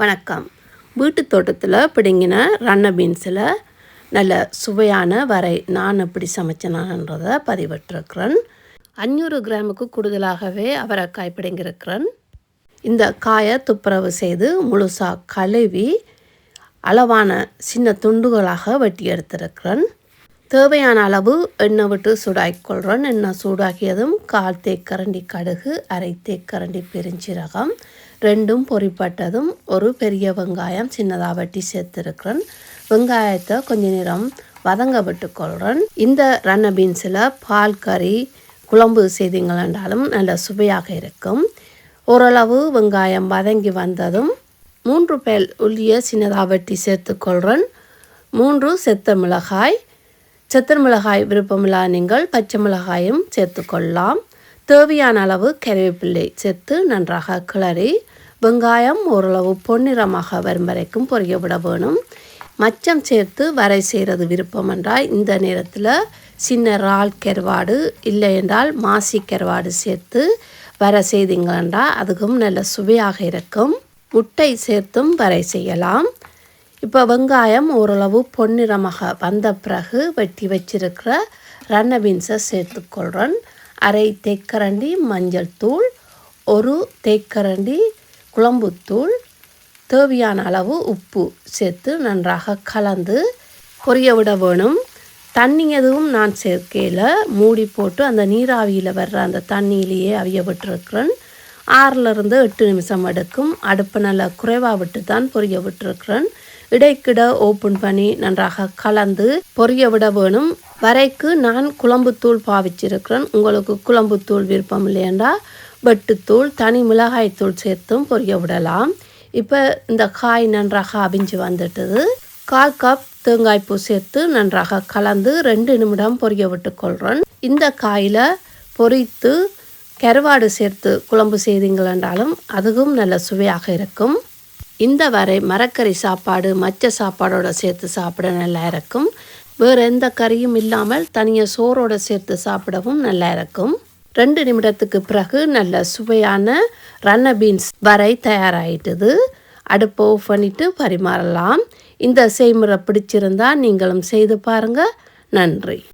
வணக்கம். வீட்டு தோட்டத்தில் பிடுங்கின ரன்ன பீன்ஸில் நல்ல சுவையான வரை நான் எப்படி சமைச்சேனான்றதை பதிவிட்டிருக்கிறேன். அஞ்சூறு கிராமுக்கு கூடுதலாகவே அவரைக்காய் பிடுங்கியிருக்கிறேன். இந்த காயை துப்புரவு செய்து முழுசாக கழுவி அளவான சின்ன துண்டுகளாக வெட்டி எடுத்திருக்கிறேன். தேவையான அளவு எண்ணெய் விட்டு சூடாக்கிக்கொள்கிறேன் எண்ணெய் சூடாக்கியதும் கால் தேக்கரண்டி கடுகு அரை தேக்கரண்டி பெருஞ்சீரகம் ரெண்டும் பொறிப்பட்டதும் ஒரு பெரிய வெங்காயம் சின்னதாக வெட்டி சேர்த்துருக்குறேன். வெங்காயத்தை கொஞ்ச நேரம் வதங்க விட்டுக்கொள்கிறேன் இந்த ரன்ன பீன்ஸில் பால் கறி குழம்பு செய்தீங்களென்றாலும் நல்ல சுவையாக இருக்கும். ஓரளவு வெங்காயம் வதங்கி வந்ததும் மூன்று பேல் உள்ளிய சின்னதாக வெட்டி சேர்த்துக்கொள்கிறேன். மூன்று செத்த மிளகாய். செத்த மிளகாய் விருப்பமில்லா நீங்கள் பச்சை மிளகாயும் சேர்த்துக்கொள்ளலாம். தேவையான அளவு கருவேப்பிள்ளை சேர்த்து நன்றாக கிளறி வெங்காயம் ஓரளவு பொன்னிறமாக வரும் வரைக்கும் பொரிய விட வேணும். மச்சம் சேர்த்து வரை செய்கிறது விருப்பம் என்றால் இந்த நேரத்தில் சின்ன இறால் கருவாடு இல்லை என்றால் மாசி கருவாடு சேர்த்து வர செய்தீங்களா அதுக்கும் நல்ல சுவையாக இருக்கும். முட்டை சேர்த்தும் வரை செய்யலாம். இப்போ வெங்காயம் ஓரளவு பொன்னிறமாக வந்த பிறகு வெட்டி வச்சிருக்கிற ரன்ன பீன்ஸை சேர்த்துக்கொள்கிறேன் அரை தேக்கரண்டி மஞ்சள் தூள் ஒரு தேக்கரண்டி குழம்புத்தூள் தேவையான அளவு உப்பு சேர்த்து நன்றாக கலந்து பொரிய விட வேணும். தண்ணி எதுவும் நான் சேர்க்கையில் மூடி போட்டு அந்த நீராவியில் வர்ற அந்த தண்ணியிலேயே அவிய விட்டுருக்குறேன். ஆறிலிருந்து எட்டு நிமிஷம் எடுக்கும். அடுப்பை நல்லா குறைவாக விட்டு தான் பொரிய விட்டுருக்குறேன். இடைக்கிட ஓப்பன் பண்ணி நன்றாக கலந்து பொரிய விட வேணும். வரைக்கு நான் குழம்புத்தூள் பாவிச்சிருக்கிறேன். உங்களுக்கு குழம்புத்தூள் விருப்பம் இல்லையண்டா வெட்டுத்தூள் தனி மிளகாய்த்தூள் சேர்த்தும் பொரிய விடலாம். இப்போ இந்த காய் நன்றாக அவிஞ்சு வந்துட்டது. கால் கப் தேங்காய்ப்பூ சேர்த்து நன்றாக கலந்து ரெண்டு நிமிடம் பொரிய விட்டுக்கொள்கிறேன் இந்த காயில் பொரித்து கருவாடு சேர்த்து குழம்பு செய்தீங்களென்றாலும் அதுவும் நல்ல சுவையாக இருக்கும். இந்த வரை மரக்கறி சாப்பாடு மச்ச சாப்பாடோட சேர்த்து சாப்பிட நல்லா இருக்கும். வேறு எந்த கறியும் இல்லாமல் தனியாக சோறோடு சேர்த்து சாப்பிடவும் நல்லா இருக்கும். ரெண்டு நிமிடத்துக்கு பிறகு நல்ல சுவையான ரன்ன பீன்ஸ் வரை தயாராகிட்டுது அடுப்பை ஆஃப் பண்ணிவிட்டு பரிமாறலாம். இந்த செய்முறை பிடிச்சிருந்தா நீங்களும் செய்து பாருங்கள் நன்றி.